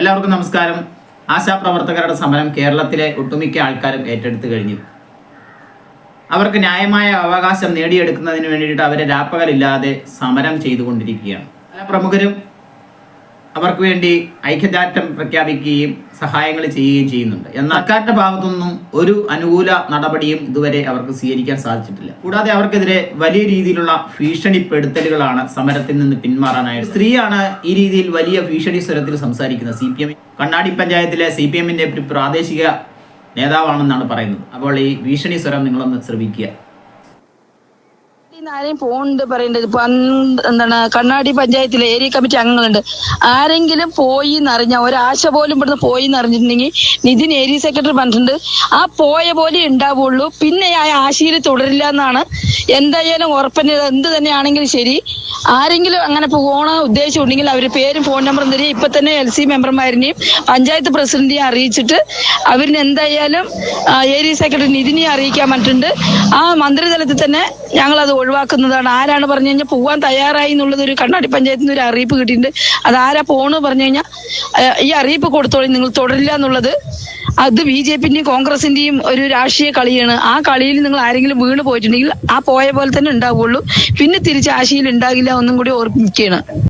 എല്ലാവർക്കും നമസ്കാരം. ആശാപ്രവർത്തകരുടെ സമരം കേരളത്തിലെ ഒട്ടുമിക്ക ആൾക്കാരും ഏറ്റെടുത്തു കഴിഞ്ഞു. അവർക്ക് ന്യായമായ അവകാശം നേടിയെടുക്കുന്നതിന് വേണ്ടിയിട്ട് അവരെ രാപ്പകലില്ലാതെ സമരം ചെയ്തുകൊണ്ടിരിക്കുകയാണ്. പല പ്രമുഖരും അവർക്ക് വേണ്ടി ഐക്യദാർഢ്യം പ്രഖ്യാപിക്കുകയും സഹായങ്ങൾ ചെയ്യുകയും ചെയ്യുന്നുണ്ട്. എന്നാൽ സർക്കാരിന്റെ ഭാഗത്തുനിന്നും ഒരു അനുകൂല നടപടിയും ഇതുവരെ അവർക്ക് സ്വീകരിക്കാൻ സാധിച്ചിട്ടില്ല. കൂടാതെ അവർക്കെതിരെ വലിയ രീതിയിലുള്ള ഭീഷണിപ്പെടുത്തലുകളാണ് സമരത്തിൽ നിന്ന് പിന്മാറാനായിട്ട് സ്ത്രീയാണ് ഈ രീതിയിൽ വലിയ ഭീഷണി സ്വരത്തിൽ സംസാരിക്കുന്നത്. സി പി എം കണ്ണാടി പഞ്ചായത്തിലെ സി പി എമ്മിന്റെ പ്രാദേശിക നേതാവാണെന്നാണ് പറയുന്നത്. അപ്പോൾ ഈ ഭീഷണി സ്വരം നിങ്ങളൊന്ന് ശ്രമിക്കുക ആരെയും പോണ്ട് പറയേണ്ടത് എന്താണ് കണ്ണാടി പഞ്ചായത്തിലെ ഏരിയ കമ്മിറ്റി അംഗങ്ങളുണ്ട്. ആരെങ്കിലും പോയി എന്നറിഞ്ഞ ഒരാശ പോലും ഇവിടുന്ന് പോയി എന്നറിഞ്ഞിട്ടുണ്ടെങ്കിൽ നിതിൻ ഏരിയ സെക്രട്ടറി പറഞ്ഞിട്ടുണ്ട് ആ പോയ പോലെ ഉണ്ടാവുള്ളൂ പിന്നെ ആ ആശയിൽ തുടരില്ല എന്നാണ് എന്തായാലും ഉറപ്പിന് എന്ത് തന്നെയാണെങ്കിലും ശരി. ആരെങ്കിലും അങ്ങനെ പോകണ ഉദ്ദേശം ഉണ്ടെങ്കിൽ അവരുടെ പേരും ഫോൺ നമ്പറും തരിക ഇപ്പൊ തന്നെ എൽ സി മെമ്പർമാരിനെയും പഞ്ചായത്ത് പ്രസിഡന്റിനെയും അറിയിച്ചിട്ട് അവരിന് എന്തായാലും ഏരിയ സെക്രട്ടറി നിതിനെ അറിയിക്കാൻ പറ്റുന്നുണ്ട് ആ മന്ത്രിതലത്തിൽ തന്നെ ഞങ്ങൾ അത് ഒഴിവാക്കുന്നതാണ്. ആരാണ് പറഞ്ഞു കഴിഞ്ഞാൽ പോവാൻ തയ്യാറായി എന്നുള്ളത് ഒരു കണ്ണാടി പഞ്ചായത്തിൽ നിന്ന് ഒരു അറിയിപ്പ് കിട്ടിയിട്ടുണ്ട്. അത് ആരാ പോണ് പറഞ്ഞു കഴിഞ്ഞാൽ ഈ അറിയിപ്പ് കൊടുത്തോളി നിങ്ങൾ തുടരില്ല എന്നുള്ളത്. അത് ബി ജെ പിന്റെയും കോൺഗ്രസിന്റെയും ഒരു രാഷ്ട്രീയ കളിയാണ്. ആ കളിയിൽ നിങ്ങൾ ആരെങ്കിലും വീണ് പോയിട്ടുണ്ടെങ്കിൽ ആ പോയ പോലെ തന്നെ ഉണ്ടാവുള്ളൂ. പിന്നെ തിരിച്ച് ആശയിൽ ഉണ്ടാകില്ല ഒന്നും കൂടി ഓർമ്മിക്കുകയാണ്.